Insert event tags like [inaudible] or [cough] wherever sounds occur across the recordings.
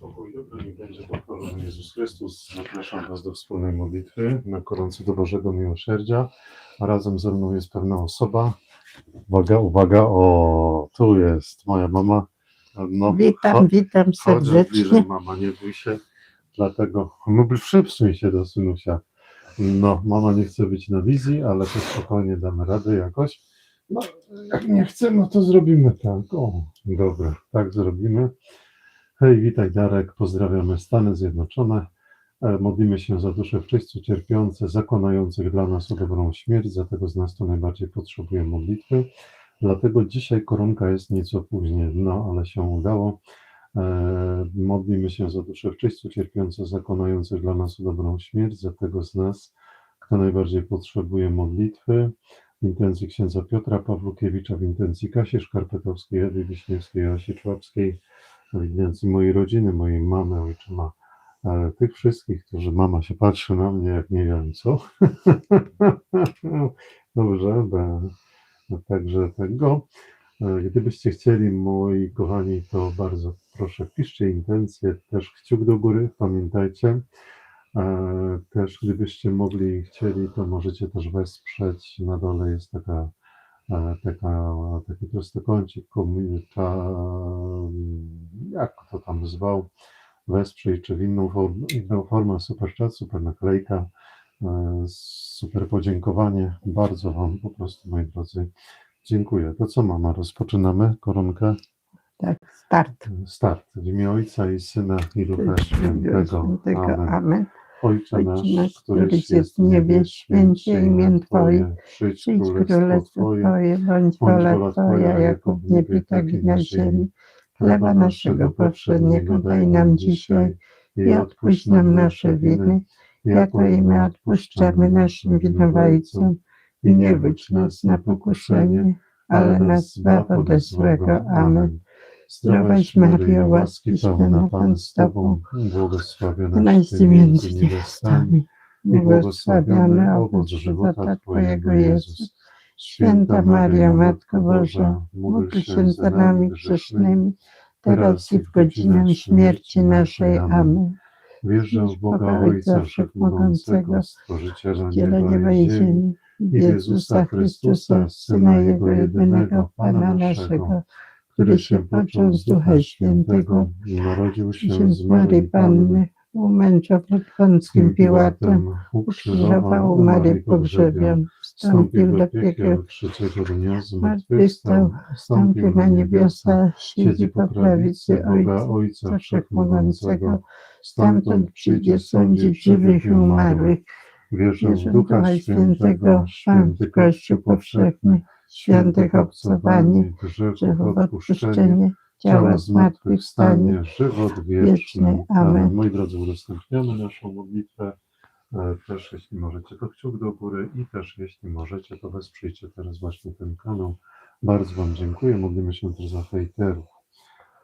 Pokój dobry, niech będzie pochwalony Jezus Chrystus. Zapraszam Was do wspólnej modlitwy na gorący do Bożego Miłosierdzia. A razem ze mną jest pewna osoba. Uwaga, uwaga, o, tu jest moja mama. No, Witam, cho- witam chodź bliżej, serdecznie. mama, nie bój się. Dlatego, no przypsuj się do synusia. No, mama nie chce być na wizji, ale to spokojnie damy radę jakoś. No, jak nie chce, no to zrobimy tak. O, dobra, tak zrobimy. Hej, witaj Darek, pozdrawiamy Stany Zjednoczone. E, Modlimy się za dusze w czyśćcu cierpiące, zakonających dla nas o dobrą śmierć, za tego z nas, kto najbardziej potrzebuje modlitwy. Dlatego dzisiaj koronka jest nieco później, no ale się udało. E, Modlimy się za dusze w czyśćcu cierpiące, zakonających dla nas o dobrą śmierć, za tego z nas, kto najbardziej potrzebuje modlitwy. W intencji księdza Piotra Pawłukiewicza, w intencji Kasi Szkarpetowskiej, Ewy Wiśniewskiej, Asi Człapskiej, w intencji mojej rodziny, mojej mamy, ojczyma, e, tych wszystkich, którzy mama się patrzy na mnie, jak nie wiem co. [laughs] Dobrze, także tego. Gdybyście chcieli, moi kochani, to bardzo proszę, wpiszcie intencje, też kciuk do góry, pamiętajcie. E, Też gdybyście mogli i chcieli, to możecie też wesprzeć. Na dole jest taka, e, taka, taki prostokącik, komunika, jak to tam zwał, wesprzyj, czy w inną inną formę super chat, super naklejka, e, super podziękowanie. Bardzo Wam po prostu, moi drodzy, dziękuję. To co mama, rozpoczynamy koronkę? Tak, start. Start. W imię Ojca i Syna i Ducha Świętego. Świętego. Amen. Amen. Ojcze nasz, któryś jest w niebie, święć się imię Twoje, przyjdź królestwo Twoje, bądź wola Twoja, jako w niebie, tak i na ziemi. Chleba naszego powszedniego daj nam dzisiaj i odpuść nam nasze winy, jako i my odpuszczamy naszym winowajcom. I nie wódź nas na pokuszenie, ale nas zbaw ode złego. Amen. Zdrowaś Maryjo, łaski pełna Pan z Tobą, błogosławionaś Naś Ty między niewiastami i błogosławiony owoc żywota Twojego Jezus. Święta Maria, Matko Boża, módl się za nami grzesznymi, teraz i w godzinę śmierci naszej. Amen. Wierzę w Boga Ojca Wszechmogącego, Stworzyciela nieba i ziemi, Jezusa Chrystusa, Syna Jego jedynego, Pana naszego, który się począł z Ducha Świętego i narodził się z Maryi Panny, umęczał pod Pąckim Piłatem, ukrzyżował Maryję pogrzebion, wstąpił do piekieł, trzeciego dnia zmartwychwstał, wstąpił na niebiosa, siedzi po prawicy Ojca Ojca Wszechmogącego, stamtąd przyjdzie sądzić żywych i umarłych. Wierzę w Ducha Świętego, święty Kościół powszechny, świętych obcowanie, grzechów odpuszczenie, ciała zmartwychwstanie, żywot wieczny. wieczny. Amen. Moi drodzy, udostępniamy naszą modlitwę. E, Też jeśli możecie, to kciuk do góry i też jeśli możecie, to wesprzyjcie teraz właśnie ten kanał. Bardzo Wam dziękuję. Modlimy się też za hejterów.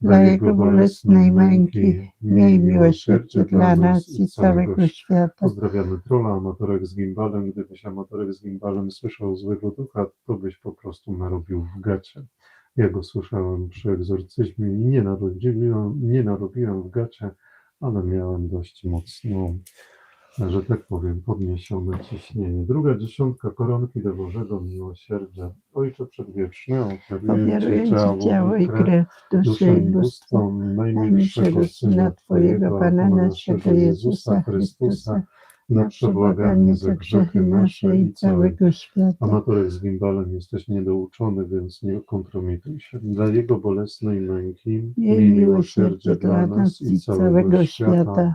Dla Jego bolesnej męki, miej miłosierdzie dla nas i całego świata. Pozdrawiamy trola, amatorek z gimbalem. Gdybyś amatorek z gimbalem słyszał złego ducha, to byś po prostu narobił w gacie. Ja go słyszałem przy egzorcyzmie i nie narobiłem, nie narobiłem w gacie, ale miałem dość mocną, że tak powiem, podniesione ciśnienie. Druga dziesiątka koronki do Bożego Miłosierdzia. Ojcze Przedwieczny, ofiaruję Ci Ci ciało i krew, duszę i bóstwo najmilszego Syna Twojego, Pana naszego Jezusa Chrystusa, na przebłaganie za grzechy nasze i całego świata. Amatorek z gimbalem jesteś niedouczony, więc nie kompromituj się. Dla Jego bolesnej męki Miej miłosierdzie dla nas i całego świata.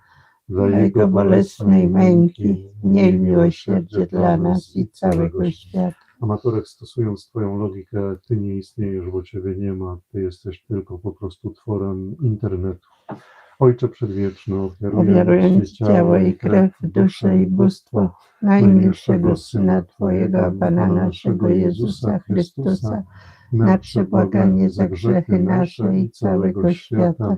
Dla Jego bolesnej męki, miej miłosierdzie dla nas i całego świata. Amatorek, stosując Twoją logikę, Ty nie istniejesz, bo Ciebie nie ma, Ty jesteś tylko po prostu tworem internetu. Ojcze Przedwieczny, ofiaruję Ofiaruję Ci ciało i krew, duszę i bóstwo najmilszego Syna Twojego, Pana naszego Jezusa Chrystusa, na przebłaganie za grzechy nasze i całego świata.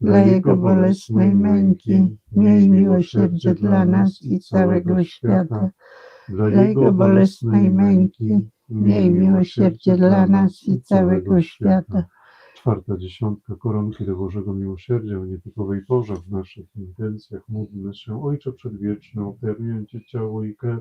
Dla Jego bolesnej męki, miej miłosierdzie dla nas i całego świata. Dla Jego bolesnej męki, miej miłosierdzie dla nas i całego świata. Czwarta dziesiątka koronki do Bożego Miłosierdzia o nietypowej porze w naszych intencjach. Módlmy się, Ojcze Przedwieczny, ofiaruję Ci ciało i krew,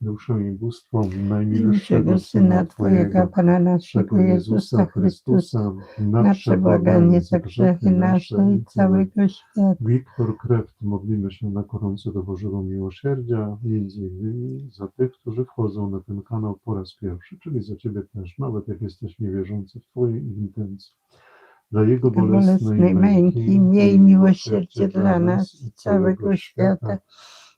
duszę i bóstwo najmilszego Syna Twojego, Pana naszego Jezusa Chrystusa, na przebłaganie za grzechy nasze i całego świata. Wiktor Kreft, modlimy się na gorąco do Bożego Miłosierdzia, między innymi za tych, którzy wchodzą na ten kanał po raz pierwszy, czyli za Ciebie też, nawet jak jesteś niewierzący w Twojej intencji. Dla Jego Dla bolesnej męki, miej miłosierdzie dla nas i całego świata.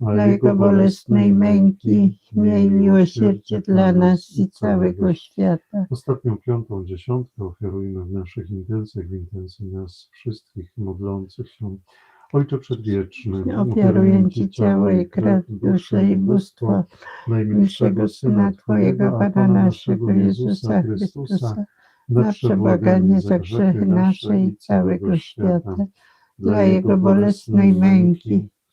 Dla Jego bolesnej męki, miej miłosierdzie dla nas i całego świata. Ostatnią piątą dziesiątkę ofiarujmy w naszych intencjach, w intencji nas wszystkich modlących się. Ojcze Przedwieczny, Ofiaruję Ci ciało i krew, duszę i bóstwo najmilszego Syna Twojego, Pana naszego Jezusa Chrystusa, na przebłaganie za grzechy nasze i całego świata. Dla Jego bolesnej męki,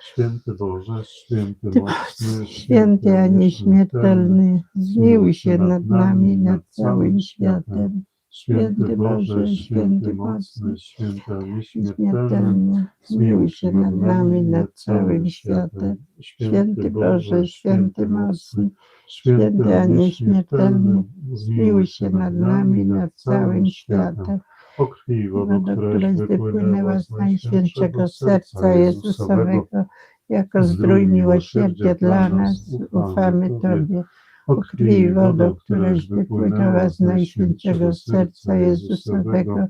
Święty Boże, święty Ty, mocny, Święty, a nieśmiertelny, zmiłuj się nad nami, nad całym światem. Święty Boże, święty mocny, święty, a nieśmiertelny, Śmiertelny, zmiłuj się nad nami, nad całym światem. Święty Boże, święty mocny, święty, a nieśmiertelny, zmiłuj się nad nami, nad całym światem. O krwi Woda, któraś wypłynęła z Najświętszego Serca Jezusowego, jako zdrój miłosierdzia dla nas, ufamy Tobie. O krwi i wodo, któraś wypłynęła z Najświętszego Serca Jezusowego,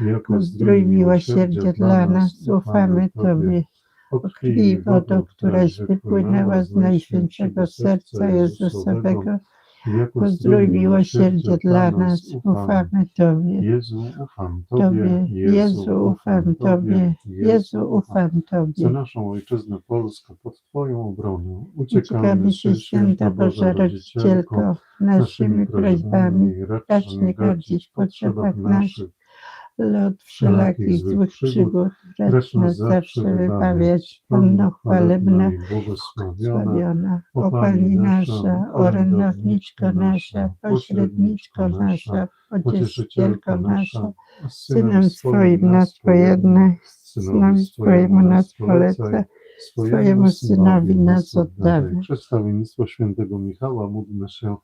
jako zdrój miłosierdzia dla nas, ufamy Tobie. O krwi i wodo, któraś wypłynęła z Najświętszego Serca Jezusowego, jako zdrój miłosierdzia dla nas, ufamy. Tobie. Jezu, ufam Tobie, Jezu, ufam Tobie, Jezu, ufam. Za Tobie. naszą ojczyznę Polskę pod Twoją obronę Uciekamy się, święta Boża Rodzicielko, naszymi prośbami, racz nie gardzić w potrzebach naszych, od wszelakich złych przygód, racz nas zawsze wybawiać, Panno chwalebna, błogosławiona, sławiona, o Pani nasza, orędowniczko nasza, pośredniczko nasza, pocieszycielko nasza, Synem swoim nas pojednaj, synowi swojemu nas poleca, swojemu synowi nas oddawaj. Przedstawiennictwo świętego Michała, módlmy się.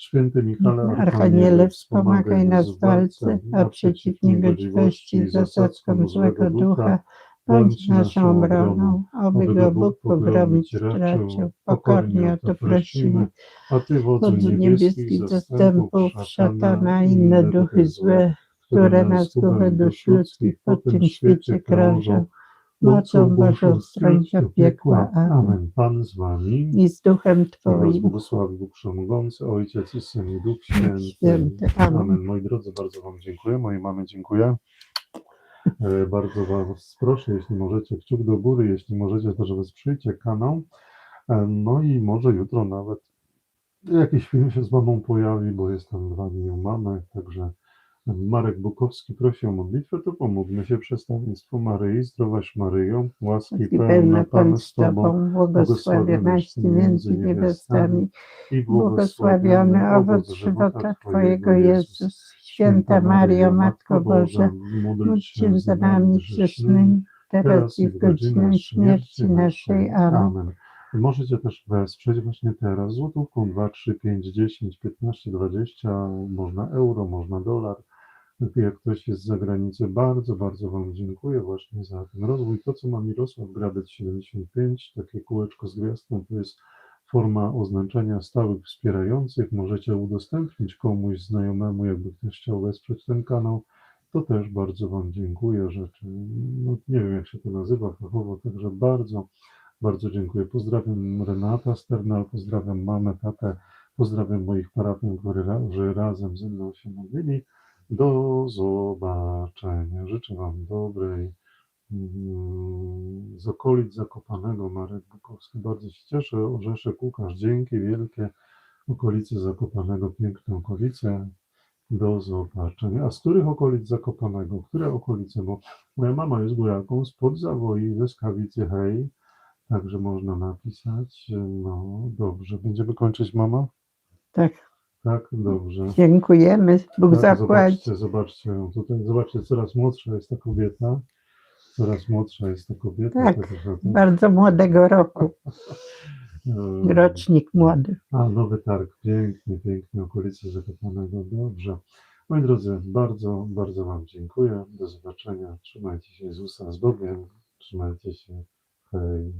Święty Michale, Archaniele, wspomagaj nas w walce, a przeciw niegodziwości i zasadzkom złego ducha, bądź naszą obroną, oby go Bóg pogromić raczył. Pokornie o to prosimy. A Ty, wodzu Wodzu niebieskich zastępów, szatana i inne duchy złe, które nas duchy dusz ludzkich po tym świecie krążą, mocą Bożą stroń do piekła. Amen. Pan z Wami. I z duchem Twoim. błogosławi Bóg Wszechmogący, Ojciec i Syn i Duch Święty. Święty. Amen. Amen. Moi drodzy, bardzo Wam dziękuję. Mojej mamie dziękuję. E, Bardzo Was proszę, jeśli możecie, kciuk do góry, jeśli możecie, to żeby sprzyjcie kanał. E, No i może jutro nawet jakiś film się z mamą pojawi, bo jestem dwa dni u mamy, także Marek Bukowski prosi o modlitwę, to pomódlmy się przestawienstwu Maryi, zdrowaś Maryjo, łaski pełna Pan z Tobą, Tobą, błogosławionaś Ty między niewiastami, i błogosławiony owoc żywota Twojego Jezus. Święta Mario, Matko Boża, módl się za nami grzesznymi, teraz i w godzinę śmierci naszej. Amen. Możecie też wesprzeć właśnie teraz złotówką 2, 3, 5, 10, 15, 20, można euro, można dolar. Jak ktoś jest z zagranicy, bardzo, bardzo Wam dziękuję właśnie za ten rozwój. To, co ma Mirosław Grabec 75, takie kółeczko z gwiazdką, to jest forma oznaczenia stałych wspierających. Możecie udostępnić komuś znajomemu, jakby ktoś chciał wesprzeć ten kanał. To też bardzo Wam dziękuję. Rzeczy, no, nie wiem, jak się to nazywa fachowo, także bardzo, bardzo dziękuję. Pozdrawiam Renata Sternal, pozdrawiam mamę, tatę, pozdrawiam moich parafian, którzy razem ze mną się modlili. Do zobaczenia. Życzę Wam dobrej mm, z okolic Zakopanego Marek Bukowski. Bardzo się cieszę. Orzeszek Łukasz, dzięki wielkie. Okolice Zakopanego, piękne okolice. Do zobaczenia. A z których okolic Zakopanego? Które okolice? Bo moja mama jest góraką spod Zawoi, ze Skawicy, hej. Także można napisać. No dobrze. Będziemy kończyć, mama? Tak, Tak, dobrze. dziękujemy. Bóg Tak, zapłać. Zobaczcie, zobaczcie ją tutaj. Zobaczcie, coraz młodsza jest ta kobieta. Coraz młodsza jest ta kobieta. Tak. także- Bardzo młodego roku, [laughs] E, rocznik młody. A, nowy targ. Pięknie, pięknie. Okolice Zakopanego. Dobrze. Moi drodzy, bardzo, bardzo Wam dziękuję. Do zobaczenia. Trzymajcie się Jezusa z Bogiem. Trzymajcie się. Hej.